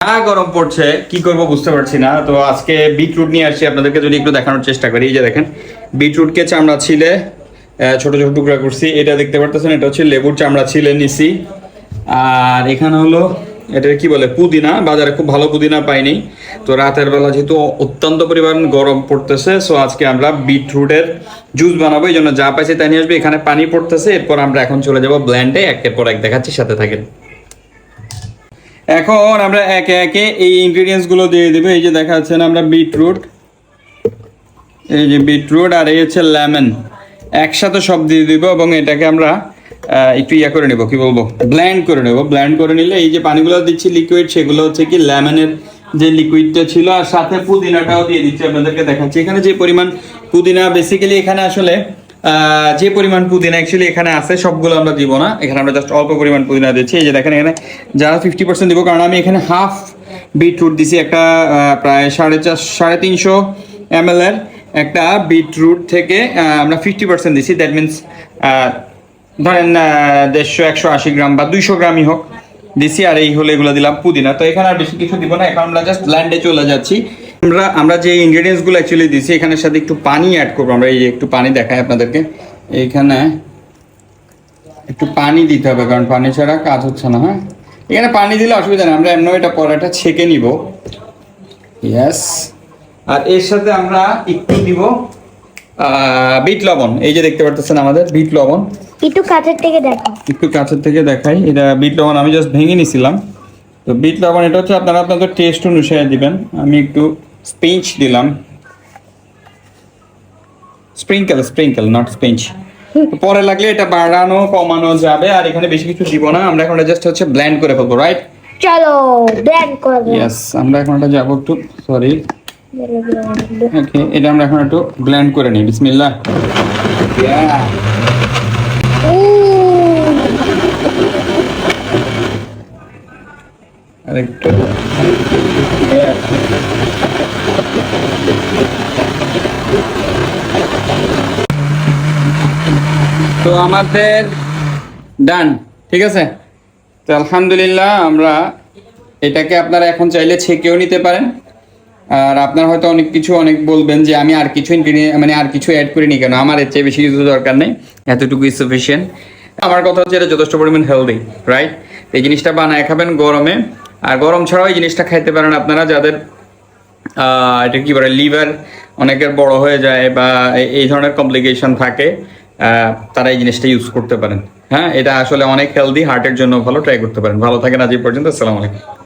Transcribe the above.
যা গরম পড়ছে। কি করব বুঝতে পারছি না। তো আজকে বিটরুট নিয়ে আসছি আপনাদেরকে, যদি একটু দেখানোর চেষ্টা করি। এই যে দেখেন বিটরুটকে চামড়া ছিলে ছোট ছোট টুকরা করছি। এটা দেখতে পারতেছেন, এটা হচ্ছে লেবুর চামড়া ছিলে নিছি। আর এখানে হলো এটা কি বলে, পুদিনা। বাজারে খুব ভালো পুদিনা পাইনি। তো রাতের বেলা যেহেতু অত্যন্ত পরিমাণ গরম পড়তেছে সো আজকে আমরা বিটরুটের জুস বানাবো। এই জন্য যা পাইছি তাই নিয়ে আসবে। এখানে পানি পড়তেছে। এরপর আমরা এখন চলে যাব ব্ল্যান্ডে। একের পর এক দেখাচ্ছি, সাথে থাকেন। এখন আমরা একে একে এই ইনগ্রেডিয়েন্টসগুলো দিয়ে দেবো। এই যে দেখা যাচ্ছে না, আমরা বিটরুট এই যে বিটরুট আর এই হচ্ছে লেমন একসাথে সব দিয়ে দিব এবং এটাকে আমরা একটু ইয়া করে নেব, কি বলব ব্ল্যান্ড করে নেব। ব্ল্যান্ড করে নিলে এই যে পানিগুলো দিচ্ছি লিকুইড সেগুলো হচ্ছে কি লেমনের যে লিকুইডটা ছিল আর সাথে পুদিনাটাও দিয়ে দিচ্ছি। আপনাদেরকে দেখাচ্ছি। এখানে যে পরিমাণ পুদিনা বেসিক্যালি এখানে আসলে যে পরিমাণ পুদিনা অ্যাকচুয়ালি এখানে আছে, সবগুলো আমরা দিব না। এখানে আমরা জাস্ট অল্প পরিমাণ পুদিনা দিচ্ছি। এই যে দেখেন এখানে যারা ফিফটি পার্সেন্ট দিব, কারণ আমি এখানে হাফ বিটরুট দিছি একটা প্রায় সাড়ে চার, সাড়ে তিনশো এম এর একটা বিটরুট থেকে আমরা ফিফটি পার্সেন্ট দিছি। দ্যাট মিনস ধরেন দেড়শো, একশো আশি গ্রাম বা দুইশো গ্রামই হোক দিছি, আর এই হলো এগুলো দিলাম পুদিনা। তো এখানে আর বেশি কিছু দিব না। এখন আমরা জাস্ট ল্যান্ডে চলে যাচ্ছি। আমরা আমরা যে ইনগ্রেডিয়েন্টসগুলো অ্যাকচুয়ালি দিছি এখানের সাথে একটু পানি অ্যাড করব। আমরা এই একটু পানি দেখাই আপনাদেরকে। এইখানে একটু পানি দিতে হবে কারণ পানি ছাড়া কাজ হচ্ছে না হ্যাঁ? এখানে পানি দিলে অসুবিধা নেই আমরা এমন এটা পরাটা ছেঁকে নিব। ইয়েস আর এর সাথে আমরা একটু দিব বিট লবণ। এই যে দেখতে পারতেছেন আমাদের বিট লবণ। একটু কাছের থেকে দেখো। একটু কাছের থেকে দেখাই। এটা বিট লবণ আমি জাস্ট ভেঙে নিছিলাম। তো বিট লবণ এটা হচ্ছে আপনারা আপনাদের টেস্ট অনুসারে দিবেন। আমি একটু স্পিঞ্চ দিলাম। Sprinkle sprinkle not spinch. পরে লাগলে এটা বাড়ানো কমানো যাবে আর এখানে বেশি কিছু দিব না। আমরা এখন জাস্ট হচ্ছে ব্ল্যান্ড করে ফেলব রাইট চলো ব্ল্যান্ড করব। ইয়েস আমরা এখন এটা যাব একটু সরি ওকে এটা আমরা এখন একটু ব্ল্যান্ড করে নিই বিসমিল্লাহ. আরেকটু। তো আমাদের ডান, ঠিক আছে? তো আলহামদুলিল্লাহ আমরা এটাকে আপনারা এখন চাইলে ছেঁকেও নিতে পারেন। আর আপনার হয়তো অনেক কিছু অনেক বলবেন যে আমি আর কিছু মানে আর কিছু অ্যাড করিনি কেন? আমার এর চেয়ে বেশি কিছু দরকার নেই। এতটুকুই সাফিসিয়েন্ট আমার কথা হচ্ছে এটা যথেষ্ট পরিমাণ হেলদি রাইট এই জিনিসটা বানায় খাবেন গরমে। আর গরম ছাড়াও এই জিনিসটা খাইতে পারেন আপনারা যাদের এটা কি বলে লিভার অনেকের বড় হয়ে যায় বা এই- ধরনের কমপ্লিকেশন থাকে। তারা এই জিনিসটা ইউজ করতে পারেন। হ্যাঁ এটা আসলে অনেক হেলদি হার্টের জন্য ভালো ট্রাই করতে পারেন। ভালো থাকেন আজ পর্যন্ত, আসসালামু আলাইকুম।